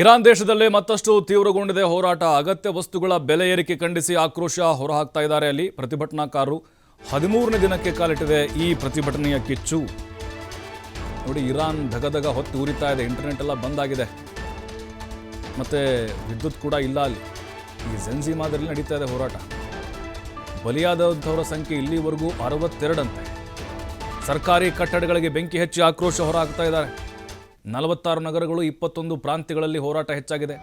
Iran ದೇಶದಲ್ಲೇ ಮತ್ತಷ್ಟು ತೀವ್ರಗೊಂಡಿದೆ ಹೋರಾಟ. ಅಗತ್ಯ ವಸ್ತುಗಳ ಬೆಲೆ ಏರಿಕೆ ಖಂಡಿಸಿ ಆಕ್ರೋಶ ಹೊರಹಾಕ್ತಾ ಇದ್ದಾರೆ ಅಲ್ಲಿ. ಪ್ರತಿಭಟನಾಕಾರರು ಹದಿಮೂರನೇ ದಿನಕ್ಕೆ ಕಾಲಿಟ್ಟಿದೆ ಈ ಪ್ರತಿಭಟನೆಯ ಕಿಚ್ಚು. ನೋಡಿ, ಇರಾನ್ ಧಗಧಗ ಹೊತ್ತು ಉರಿತಾ ಇದೆ. ಇಂಟರ್ನೆಟ್ ಎಲ್ಲ ಬಂದಾಗಿದೆ ಮತ್ತೆ ವಿದ್ಯುತ್ ಕೂಡ ಇಲ್ಲ ಅಲ್ಲಿ. ಈ ಜೆನ್ಸಿ ಮಾದರಿಯಲ್ಲಿ ನಡೀತಾ ಇದೆ ಹೋರಾಟ. ಬಲಿಯಾದಂಥವರ ಸಂಖ್ಯೆ ಇಲ್ಲಿವರೆಗೂ ಅರವತ್ತೆರಡಂತೆ. ಸರ್ಕಾರಿ ಕಟ್ಟಡಗಳಿಗೆ ಬೆಂಕಿ ಹಚ್ಚಿ ಆಕ್ರೋಶ ಹೊರಹಾಕ್ತಾ ಇದ್ದಾರೆ. ನಲವತ್ತಾರು ನಗರಗಳು ಇಪ್ಪತ್ತೊಂದು ಪ್ರಾಂತ್ಯಗಳಲ್ಲಿ ಹೋರಾಟ ಹೆಚ್ಚಾಗಿದೆ.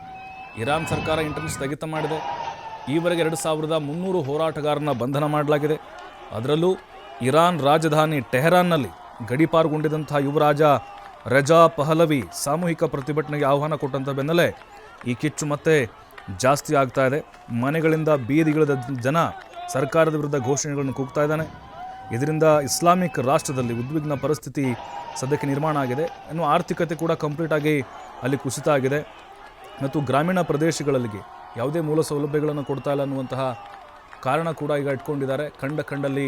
ಇರಾನ್ ಸರ್ಕಾರ ಇಂಟರ್ನೆಟ್ ಸ್ಥಗಿತ ಮಾಡಿದೆ. ಈವರೆಗೆ ಎರಡು ಸಾವಿರದ ಮುನ್ನೂರು ಹೋರಾಟಗಾರನ ಬಂಧನ ಮಾಡಲಾಗಿದೆ. ಅದರಲ್ಲೂ ಇರಾನ್ ರಾಜಧಾನಿ ಟೆಹರಾನ್ನಲ್ಲಿ ಗಡೀಪಾರುಗೊಂಡಿದ್ದಂತಹ ಯುವರಾಜ ರಜಾ ಪಹಲವಿ ಸಾಮೂಹಿಕ ಪ್ರತಿಭಟನೆಗೆ ಆಹ್ವಾನ ಕೊಟ್ಟಂಥ ಬೆನ್ನಲ್ಲೇ ಈ ಕಿಚ್ಚು ಮತ್ತೆ ಜಾಸ್ತಿ ಆಗ್ತಾ ಇದೆ. ಮನೆಗಳಿಂದ ಬೀದಿಗಿಳಿದ ಜನ ಸರ್ಕಾರದ ವಿರುದ್ಧ ಘೋಷಣೆಗಳನ್ನು ಕೂಗ್ತಾ ಇದ್ದಾನೆ. ಇದರಿಂದ ಇಸ್ಲಾಮಿಕ್ ರಾಷ್ಟ್ರದಲ್ಲಿ ಉದ್ವಿಗ್ನ ಪರಿಸ್ಥಿತಿ ಸದ್ಯಕ್ಕೆ ನಿರ್ಮಾಣ ಆಗಿದೆ. ಇನ್ನು ಆರ್ಥಿಕತೆ ಕೂಡ ಕಂಪ್ಲೀಟಾಗಿ ಅಲ್ಲಿ ಕುಸಿತ ಆಗಿದೆ. ಮತ್ತು ಗ್ರಾಮೀಣ ಪ್ರದೇಶಗಳಲ್ಲಿ ಯಾವುದೇ ಮೂಲ ಸೌಲಭ್ಯಗಳನ್ನು ಕೊಡ್ತಾ ಇಲ್ಲ ಅನ್ನುವಂತಹ ಕಾರಣ ಕೂಡ ಈಗ ಇಟ್ಕೊಂಡಿದ್ದಾರೆ. ಕಂಡ ಕಂಡಲ್ಲಿ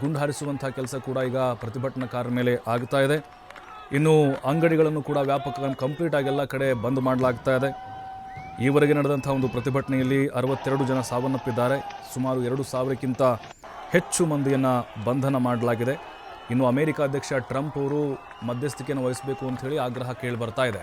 ಗುಂಡು ಹಾರಿಸುವಂಥ ಕೆಲಸ ಕೂಡ ಈಗ ಪ್ರತಿಭಟನಾಕಾರರ ಮೇಲೆ ಆಗ್ತಾ ಇದೆ. ಇನ್ನು ಅಂಗಡಿಗಳನ್ನು ಕೂಡ ವ್ಯಾಪಕ ಕಂಪ್ಲೀಟ್ ಆಗಿ ಎಲ್ಲ ಕಡೆ ಬಂದ್ ಮಾಡಲಾಗ್ತಾ ಇದೆ. ಈವರೆಗೆ ನಡೆದಂಥ ಒಂದು ಪ್ರತಿಭಟನೆಯಲ್ಲಿ ಅರವತ್ತೆರಡು ಜನ ಸಾವನ್ನಪ್ಪಿದ್ದಾರೆ. ಸುಮಾರು ಎರಡು ಸಾವಿರಕ್ಕಿಂತ ಹೆಚ್ಚು ಮಂದಿಯನ್ನು ಬಂಧನ ಮಾಡಲಾಗಿದೆ. ಇನ್ನು ಅಮೆರಿಕ ಅಧ್ಯಕ್ಷ ಟ್ರಂಪ್ ಅವರು ಮಧ್ಯಸ್ಥಿಕೆಯನ್ನು ವಹಿಸಬೇಕು ಅಂತ ಹೇಳಿ ಆಗ್ರಹ ಕೇಳಿ ಬರ್ತಾ ಇದೆ.